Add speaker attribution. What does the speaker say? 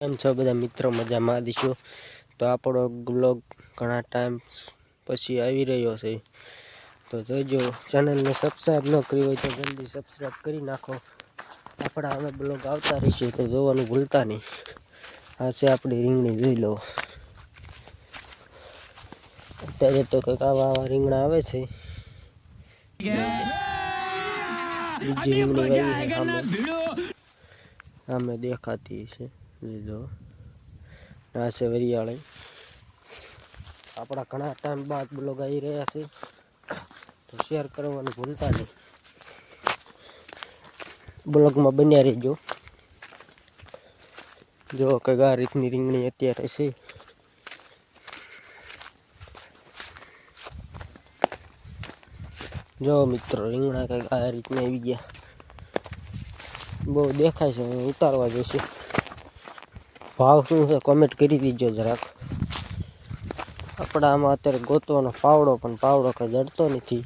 Speaker 1: કેમ છો બધા મિત્રો? મજામાં દીશો તો આપણો બ્લોગ ઘણા ટાઈમ પછી આવી રહ્યો છે. તો જોઈજો ચેનલને સબસ્ક્રાઈબ ન કરી હોય તો જલ્દી સબસ્ક્રાઈબ કરી નાખો. આપણા અમે બ્લોગ આવતા રહીશું તો જોવાનું ભૂલતા નહીં. આ છે આપણી રીંગણી, જોઈ લો. અત્યારે તો કંઈક આવા આવા રીંગણા આવે છે. બીજી રીંગણી સામે દેખાતી છે. લીધો. આ છે વરિયાળી. આપણા ઘણા ટાઈમ બાદ બ્લોગ આવી રહ્યા છે. તો શેર કરવાનું ભૂલતા નહીં. બ્લોગમાં બન્યા રહેજો. જો કંઈક આ રીતની રીંગણી અત્યારે છે. જો મિત્રો, રીંગણા કંઈક આ રીતના આવી ગયા. બહુ દેખાય છે, ઉતારવા જશે ભાવ શું છે કોમેન્ટ કરી દીજો જરાક. આપણામાં અત્યારે ગોતવાનો પાવડો, પણ પાવડો કંઈ જડતો નથી.